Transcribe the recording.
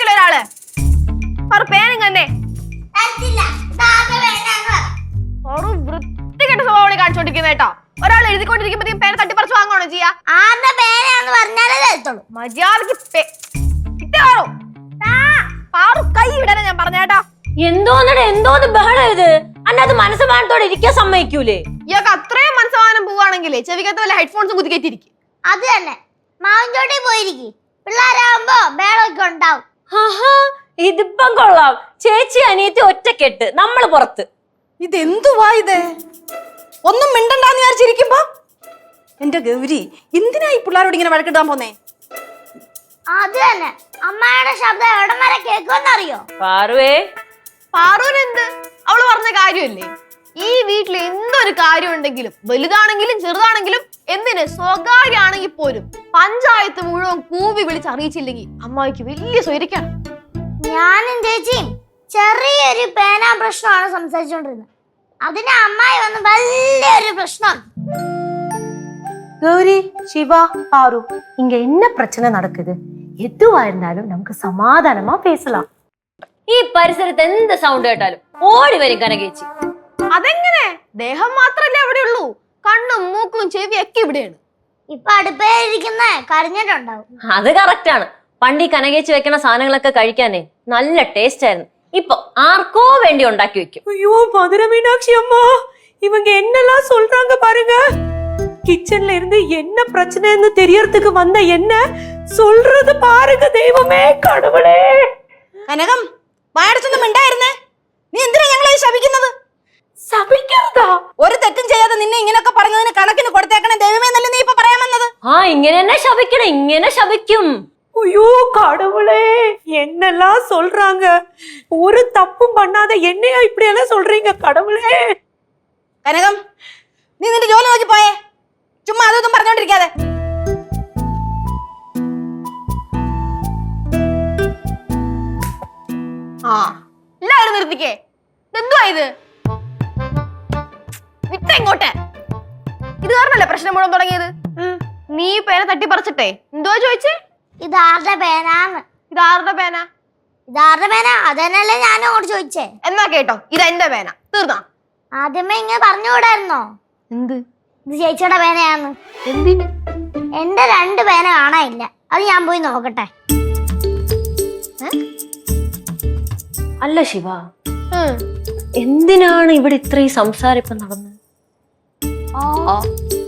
ആയിരിക്കില്ല ഒരാൾ. പറ പേനും ചെയ്യാ? ആരുടെ പറഞ്ഞാലേ പാറു കൈ ഞാൻ എന്തോന്ന് അത് തന്നെ. പോയിരിക്കും. പിള്ളേരാകുമ്പോ ബേളൊക്കെ ഉണ്ടാവും. ഇതിപ്പം കൊള്ളാം. ചേച്ചി അനിയത്തി ഒറ്റക്കെട്ട്. നമ്മൾ പുറത്ത്. ഇതെന്തുവാ ഇത്? ഒന്നും മിണ്ടണ്ടെന്ന് വിചാരിച്ചിരിക്കുമ്പോ? എന്റെ ഗൗരി എന്തിനാ ഈ പിള്ളേരോട് ഇങ്ങനെ വഴക്കിടാൻ പോന്നേ? അത് തന്നെ. അമ്മയുടെ ശബ്ദം എവിടം വരെ കേൾക്കുമെന്നറിയോ? പാറുവേ. പാറൂരെന്ത് അവൾ പറഞ്ഞ കാര്യമല്ലേ? ഈ വീട്ടിൽ എന്തൊരു കാര്യം ഉണ്ടെങ്കിലും വലുതാണെങ്കിലും ചെറുതാണെങ്കിലും എന്തിന് സ്വകാര്യാണെങ്കിൽ പോലും പഞ്ചായത്ത് മുഴുവൻ കൂവി വിളിച്ച് അറിയിച്ചില്ലെങ്കിൽ അമ്മായിക്ക് വലിയ സ്വൈരിക്കാണ് ഞാനും ചേച്ചിയും ചെറിയൊരു പേനാ പ്രശ്നമാണ് സംസാരിച്ചുകൊണ്ടിരുന്നത് അതിന് അമ്മായി വന്ന് വലിയൊരു പ്രശ്നം கௌரி சிவா பாரு இங்க என்ன பிரச்சனை நடக்குது எதுவா இருந்தாலும் நமக்கு சமாதானமா பேசலாம் ഈ പരിസരത്ത് എന്ത് സൗണ്ട് കേട്ടാലും ഓടി വരും കനകേച്ചി അതെങ്ങനെ ദേഹം മാത്രല്ലേ അവിടെ ഉള്ളൂ കണ്ണും മൂക്കും ചെവിയൊക്കെ ഇവിടെയാണ് ഇപ്പൊ അടുപ്പേരിക്കുന്ന കരഞ്ഞിട്ടുണ്ടാവും അത് കറക്റ്റ് ആണ് പണ്ട് ഈ കനകേച്ചി വെക്കണ സാധനങ്ങളൊക്കെ കഴിക്കാനേ നല്ല ടേസ്റ്റ് ആയിരുന്നു ഇപ്പൊ ആർക്കോ വേണ്ടി ഉണ്ടാക്കി വെക്കും ஐயோ மதுரை மீனாட்சி அம்மா இவங்க என்னெல்லாம் சொல்றாங்க பாருங்க கிச்சன்ல இருந்து என்ன பிரச்சனைன்னு தெரியறதுக்கு வந்த என்ன சொல்றது பாருங்க தெய்வமே கடவுளே കനകം വായടച്ചൊന്നും മിണ്ടായിരുന്നേ നീ എന്തിനാ ഞങ്ങളെ ഈ ശപിക്കുന്നത് சபிக்கிறதா ഒരു തെറ്റും ചെയ്യാതെ നിന്നെ ഇങ്ങനെയൊക്കെ പറഞ്ഞതിന് കണക്കിന് കൊടുത്തേക്കണേ ദൈവമേ എന്നല്ലേ നീ ഇപ്പൊ പറയാൻ വന്നത് ആ ഇങ്ങനെ തന്നെ ശപിക്കണം ഇങ്ങനെ ശപിക്കും ஐயோ கடவுளே என்னெல்லாம் சொல்றாங்க ஒரு தப்பும் பண்ணாத என்னையா இப்படி எல்லாம் சொல்றீங்க கடவுளே കനകം നീ നിന്റെ ജോലി നോക്കി പോയേ ചുമ്മാ അതൊന്നും പറഞ്ഞോണ്ടിരിക്കാതെ ആ എല്ലാവരും നിർത്തിക്കേ എന്തുവാ ഇത് വിട്ട ഇങ്ങോട്ട് ഇത് കാരണല്ലേ പ്രശ്നം മുഴുവൻ തുടങ്ങിയത്? നീ പേരെ പേന തട്ടിപ്പറിച്ചിട്ടേ എന്തോ ചോദിച്ചേ? ഇതാരുടെ പേനാന്ന്? ഇതാരുടെ പേന? ഇതാരുടെ പേന? അതന്നല്ലേ ഞാൻ അങ്ങോട്ട് ചോദിച്ചേ. എന്നാ കേട്ടോ ഇത് എന്റെ പേന. തീർന്നാ? ആദ്യമേ ഇങ്ങനെ പറഞ്ഞുകൂടായിരുന്നോ? എന്ത്? ഇത് ചേച്ചിയുടെ പേനയാന്ന്. എന്തിന് എന്റെ രണ്ട് പേന കാണാനില്ല. അത് ഞാൻ പോയി നോക്കട്ടെ. അല്ല ശിവ. എന്തിനാണ് ഇവിടെ ഇത്രയും സംസാരം ഇപ്പൊ നടന്നത്? 아. 어.